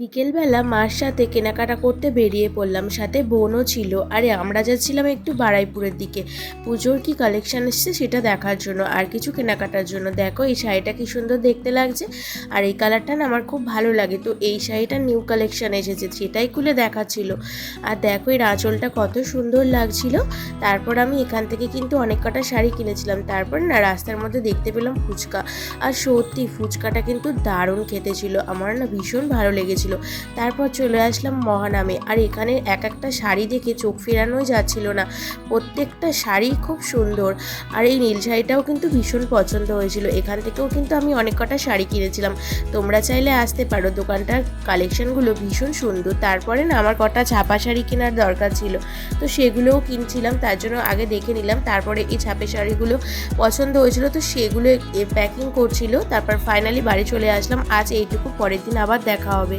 বিকেলবেলা মার সাথে কেনাকাটা করতে বেরিয়ে পড়লাম। সাথে বোনও ছিল। আরে, আমরা যাচ্ছিলাম একটু বারাইপুরের দিকে। পুজোর কি কালেকশন এসছে সেটা দেখার জন্য আর কিছু কেনাকাটার জন্য। দেখো, এই শাড়িটা কি সুন্দর দেখতে লাগছে আর এই কালারটা না আমার খুব ভালো লাগে। তো এই শাড়িটা নিউ কালেকশন এসেছে, সেটাই খুলে দেখাচ্ছিল। আর দেখো এর আঁচলটা কত সুন্দর লাগছিল। তারপর আমি এখান থেকে কিন্তু অনেক কটা শাড়ি কিনেছিলাম। তারপর না রাস্তার মধ্যে দেখতে পেলাম ফুচকা। আর সত্যি, ফুচকাটা কিন্তু দারুণ খেতে ছিল। আমার না ভীষণ ভালো লেগেছিল। তারপর চলে আসলাম মহানামে। আর এখানে এক একটা শাড়ি দেখে চোখ ফেরানোই যাচ্ছিল না। প্রত্যেকটা শাড়ি খুব সুন্দর। আর এই নীল শাড়িটাও কিন্তু ভীষণ পছন্দ হয়েছিল। এখান থেকেও কিন্তু আমি অনেক কটা শাড়ি কিনেছিলাম। তোমরা চাইলে আসতে পারো। দোকানটার কালেকশনগুলো ভীষণ সুন্দর। তারপরে না আমার কটা ছাপা শাড়ি কেনার দরকার ছিল। তো সেগুলোও কিনছিলাম। তার জন্য আগে দেখে নিলাম। তারপরে এই ছাপের শাড়িগুলো পছন্দ হয়েছিল। তো সেগুলো প্যাকিং করছিল। তারপর ফাইনালি বাড়ি চলে আসলাম। আজ এইটুকু। পরের দিন আবার দেখা হবে।